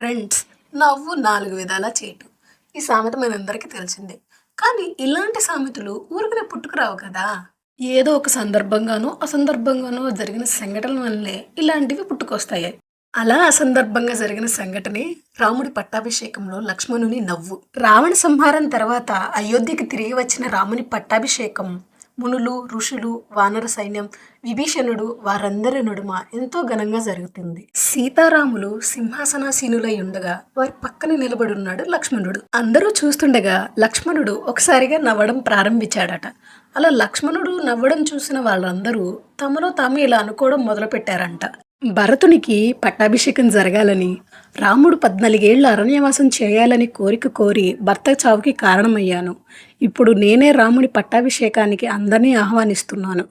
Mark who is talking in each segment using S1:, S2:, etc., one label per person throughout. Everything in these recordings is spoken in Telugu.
S1: ఫ్రెండ్స్ నవ్వు నాలుగు విధాల చేటు. ఈ సామెత మనందరికీ తెలిసిందే. కానీ ఇలాంటి సామెతలు ఊరికనే పుట్టుకురావు కదా. ఏదో ఒక సందర్భంగానో అసందర్భంగానో జరిగిన సంఘటనల వల్లే ఇలాంటివి పుట్టుకొస్తాయి. అలా అసందర్భంగా జరిగిన సంఘటనే రాముడి పట్టాభిషేకంలో లక్ష్మణుని నవ్వు. రావణ సంహారం తర్వాత అయోధ్యకి తిరిగి వచ్చిన రాముని పట్టాభిషేకం మునులు ఋషులు వానర సైన్యం విభీషణుడు వారందరి నడుమ ఎంతో ఘనంగా జరుగుతుంది. సీతారాములు సింహాసనాసీనులై ఉండగా వారి పక్కన నిలబడి ఉన్నాడు లక్ష్మణుడు. అందరూ చూస్తుండగా లక్ష్మణుడు ఒకసారిగా నవ్వడం ప్రారంభించాడట. అలా లక్ష్మణుడు నవ్వడం చూసిన వాళ్ళందరూ తమలో తాము ఇలా అనుకోవడం మొదలుపెట్టారంట. భరతునికి పట్టాభిషేకం జరగాలని రాముడు పద్నాలుగేళ్ళ అరణ్యవాసం చేయాలని కోరిక కోరి భర్త చావుకి కారణమయ్యాను. ఇప్పుడు నేనే రాముని పట్టాభిషేకానికి అందరినీ ఆహ్వానిస్తున్నాను.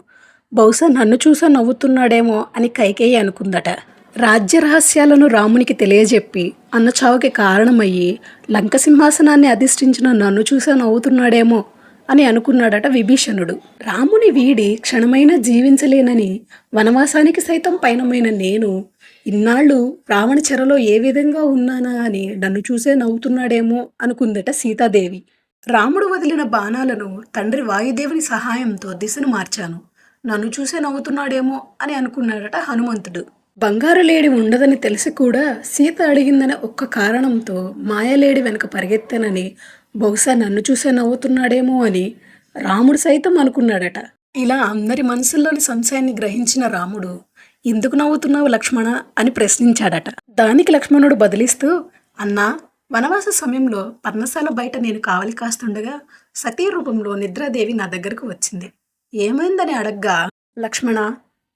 S1: బహుశా నన్ను చూసా నవ్వుతున్నాడేమో అని కైకేయి అనుకుందట. రాజ్య రహస్యాలను రామునికి తెలియజెప్పి అన్న చావుకి కారణమయ్యి లంక సింహాసనాన్ని అధిష్ఠించిన నన్ను చూసా నవ్వుతున్నాడేమో అని అనుకున్నాడట విభీషణుడు. రాముని వీడి క్షణమైనా జీవించలేనని వనవాసానికి సైతం పయనమైన నేను ఇన్నాళ్ళు రావణ చెరలో ఏ విధంగా ఉన్నానా అని నన్ను చూసే నవ్వుతున్నాడేమో అనుకుందట సీతాదేవి. రాముడు వదిలిన బాణాలను తండ్రి వాయుదేవుని సహాయంతో దిశను మార్చాను. నన్ను చూసే నవ్వుతున్నాడేమో అని అనుకున్నాడట హనుమంతుడు. బంగారు లేడి ఉండదని తెలిసి కూడా సీత అడిగిందనే ఒక్క కారణంతో మాయలేడి వెనుక పరిగెత్తానని బహుశా నన్ను చూసే నవ్వుతున్నాడేమో అని రాముడు సైతం అనుకున్నాడట. ఇలా అందరి మనసుల్లోని సంశయాన్ని గ్రహించిన రాముడు ఎందుకు నవ్వుతున్నావు లక్ష్మణ? అని ప్రశ్నించాడట. దానికి లక్ష్మణుడు బదిలిస్తూ అన్నా వనవాస సమయంలో పర్ణశాల బయట నేను కావలి కాస్తుండగా సతీ రూపంలో నిద్రాదేవి నా దగ్గరకు వచ్చింది. ఏమైందని అడగ్గా లక్ష్మణ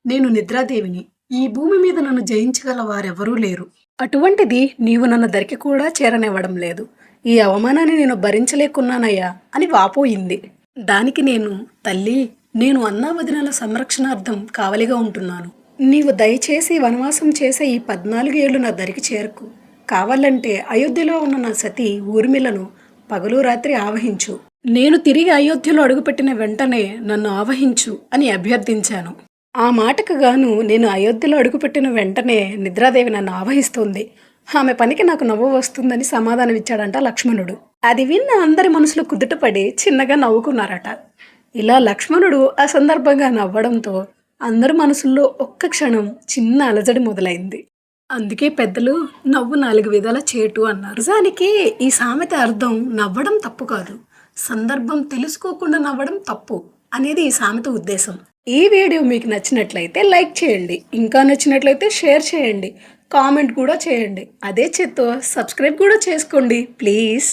S1: నేను నిద్రాదేవిని. ఈ భూమి మీద నన్ను జయించగల వారెవరూ లేరు. అటువంటిది నీవు నన్ను దరికి కూడా చేరనివ్వడం లేదు. ఈ అవమానాన్ని నేను భరించలేకున్నానయ్యా అని వాపోయింది. దానికి నేను తల్లి నేను అన్నా వదినల సంరక్షణార్థం కావలిగా ఉంటున్నాను. నీవు దయచేసి వనవాసం చేసే ఈ పద్నాలుగు ఏళ్ళు నా దరికి చేరకు. కావాలంటే అయోధ్యలో ఉన్న నా సతీ ఊర్మిళను పగలు రాత్రి ఆవహించు. నేను తిరిగి అయోధ్యలో అడుగుపెట్టిన వెంటనే నన్ను ఆవహించు అని అభ్యర్థించాను. ఆ మాటకు గాను నేను అయోధ్యలో అడుగుపెట్టిన వెంటనే నిద్రాదేవి నన్ను ఆవహిస్తోంది. ఆమె పనికి నాకు నవ్వు వస్తుందని సమాధానమిచ్చాడంట లక్ష్మణుడు. అది విన్న అందరి మనసులో కుదుటపడి చిన్నగా నవ్వుకున్నారట. ఇలా లక్ష్మణుడు ఆ సందర్భంగా నవ్వడంతో అందరి మనసుల్లో ఒక్క క్షణం చిన్న అలజడి మొదలైంది. అందుకే పెద్దలు నవ్వు నాలుగు విధాల చేటు అన్నారు. నిజానికి ఈ సామెత అర్థం నవ్వడం తప్పు కాదు. సందర్భం తెలుసుకోకుండా నవ్వడం తప్పు అనేది ఈ సామెత ఉద్దేశం. ఈ వీడియో మీకు నచ్చినట్లయితే లైక్ చేయండి. ఇంకా నచ్చినట్లయితే షేర్ చేయండి. కామెంట్ కూడా చేయండి. అదే చేత్తో సబ్స్క్రైబ్ కూడా చేసుకోండి ప్లీజ్.